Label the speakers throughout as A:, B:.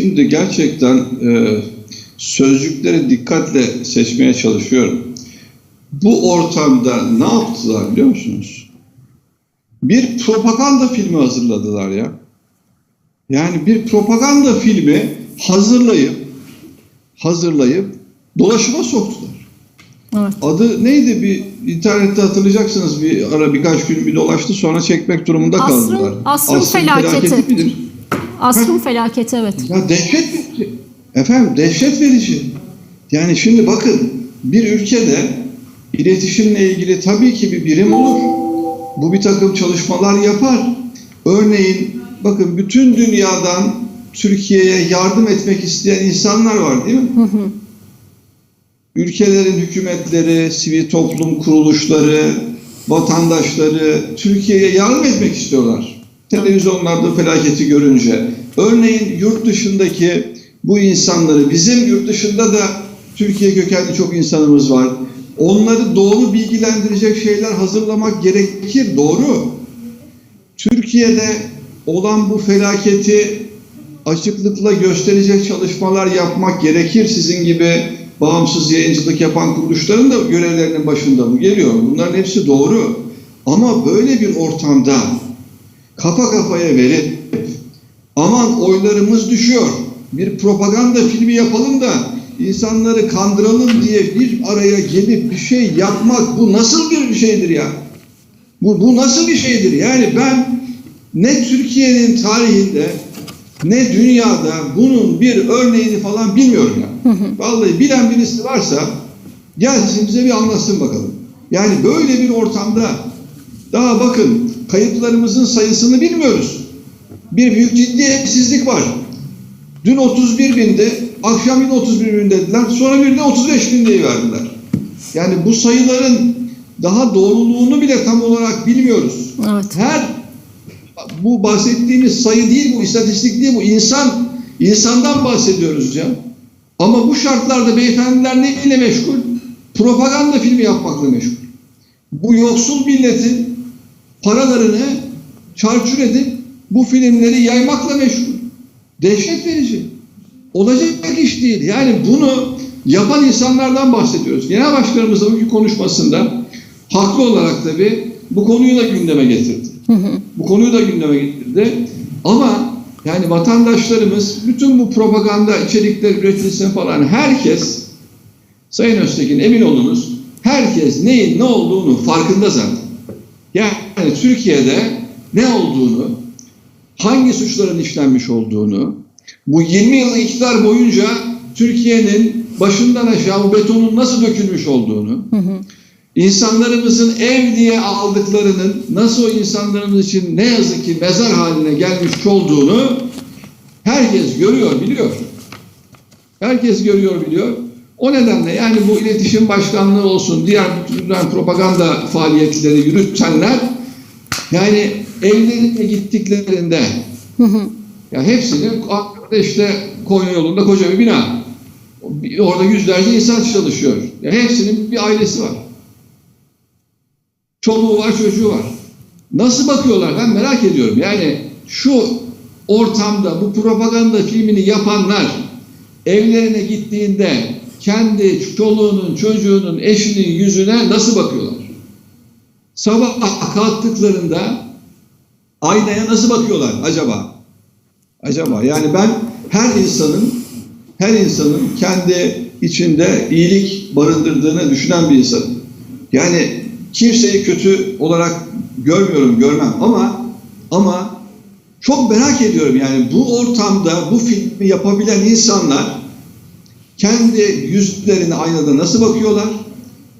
A: Şimdi gerçekten e, sözcükleri dikkatle seçmeye çalışıyorum. Bu ortamda ne yaptılar biliyor musunuz? Bir propaganda filmi hazırladılar ya. Yani bir propaganda filmi hazırlayıp hazırlayıp dolaşıma soktular.
B: Evet.
A: Adı neydi bir internette hatırlayacaksınız bir ara birkaç gün bir dolaştı sonra çekmek durumunda
B: Asrın-
A: kaldılar.
B: asrın felaketi.
A: midir?
B: Asrın felaketi evet.
A: Ya dehşet verici. Efendim dehşet verici. Yani şimdi bakın bir ülkede iletişimle ilgili tabii ki bir birim olur. Bu bir takım çalışmalar yapar. Örneğin bakın bütün dünyadan Türkiye'ye yardım etmek isteyen insanlar var değil mi? Ülkelerin hükümetleri, sivil toplum kuruluşları, vatandaşları Türkiye'ye yardım etmek istiyorlar. Televizyonlarda felaketi görünce. Örneğin yurt dışındaki bu insanları, bizim yurt dışında da Türkiye kökenli çok insanımız var. Onları doğru bilgilendirecek şeyler hazırlamak gerekir, doğru. Türkiye'de olan bu felaketi açıklıkla gösterecek çalışmalar yapmak gerekir. Sizin gibi bağımsız yayıncılık yapan kuruluşların da görevlerinin başında bu geliyor. Bunların hepsi doğru. Ama böyle bir ortamda kafa kafaya verip aman oylarımız düşüyor. Bir propaganda filmi yapalım da insanları kandıralım diye bir araya gelip bir şey yapmak bu nasıl bir şeydir ya? Bu, bu nasıl bir şeydir? Yani ben ne Türkiye'nin tarihinde ne dünyada bunun bir örneğini falan bilmiyorum ya. Vallahi bilen birisi varsa gelsin bize bir anlatsın bakalım. Yani böyle bir ortamda daha bakın kayıplarımızın sayısını bilmiyoruz. Bir büyük ciddiyetsizlik var. Dün 31 bindi, akşam yine 31 bin dediler. Sonra bir de 35 bin diye verdiler. Yani bu sayıların daha doğruluğunu bile tam olarak bilmiyoruz.
B: Evet.
A: Her bu bahsettiğimiz sayı değil bu, istatistik değil bu. insan insandan bahsediyoruz ya. Ama bu şartlarda beyefendiler ne ile meşgul? Propaganda filmi yapmakla meşgul. Bu yoksul milletin paralarını çarçur edip bu filmleri yaymakla meşgul. Dehşet verici. Olacak iş değil. Yani bunu yapan insanlardan bahsediyoruz. Genel Başkanımız da bugün konuşmasında haklı olarak tabii bu konuyu da gündeme getirdi. Bu konuyu da gündeme getirdi. Ama yani vatandaşlarımız bütün bu propaganda içerikler üretilsin falan herkes Sayın Öztekin emin olunuz herkes neyin ne olduğunu farkında zaten. Yani Türkiye'de ne olduğunu, hangi suçların işlenmiş olduğunu, bu 20 yıl iktidar boyunca Türkiye'nin başından aşağı bu betonun nasıl dökülmüş olduğunu, insanlarımızın ev diye aldıklarının nasıl o insanlarımız için ne yazık ki mezar haline gelmiş olduğunu herkes görüyor, biliyor. Herkes görüyor, biliyor. O nedenle yani bu iletişim başkanlığı olsun, diğer türden propaganda faaliyetleri yürütenler yani evlerine gittiklerinde ya hepsinin Ankara'da işte Konya yolunda koca bir bina. Orada yüzlerce insan çalışıyor. Ya hepsinin bir ailesi var. Çoluğu var, çocuğu var. Nasıl bakıyorlar ben merak ediyorum. Yani şu ortamda bu propaganda filmini yapanlar evlerine gittiğinde kendi çoluğunun, çocuğunun, eşinin yüzüne nasıl bakıyorlar? Sabah kalktıklarında aynaya nasıl bakıyorlar acaba? Acaba yani ben her insanın her insanın kendi içinde iyilik barındırdığını düşünen bir insanım. Yani kimseyi kötü olarak görmüyorum, görmem ama ama çok merak ediyorum yani bu ortamda bu filmi yapabilen insanlar kendi yüzlerine aynada nasıl bakıyorlar?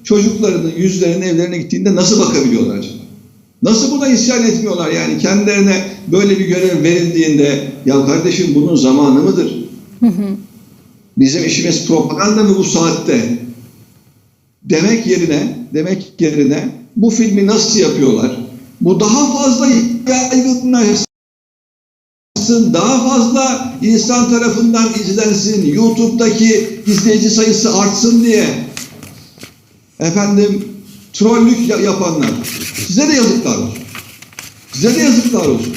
A: Çocuklarının yüzlerine evlerine gittiğinde nasıl bakabiliyorlar acaba? Nasıl buna isyan etmiyorlar yani kendilerine böyle bir görev verildiğinde ya kardeşim bunun zamanı mıdır? Bizim işimiz propaganda mı bu saatte? Demek yerine, demek yerine bu filmi nasıl yapıyorlar? Bu daha fazla yaygınlaşsın, daha fazla insan tarafından izlensin, YouTube'daki izleyici sayısı artsın diye efendim trollük ya- yapanlar. Size de yazıklar olsun. Size de yazıklar olsun.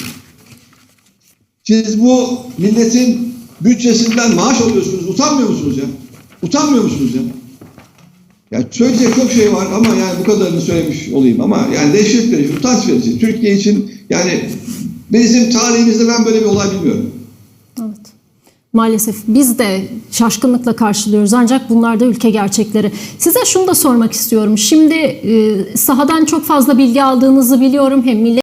A: Siz bu milletin bütçesinden maaş alıyorsunuz. Utanmıyor musunuz ya? Utanmıyor musunuz ya? Ya söyleyecek çok şey var ama yani bu kadarını söylemiş olayım ama yani dehşet verici, utanç verici. Türkiye için yani bizim tarihimizde ben böyle bir olay bilmiyorum.
B: Evet. Maalesef biz de şaşkınlıkla karşılıyoruz ancak bunlar da ülke gerçekleri. Size şunu da sormak istiyorum. Şimdi e, sahadan çok fazla bilgi aldığınızı biliyorum. Hem millet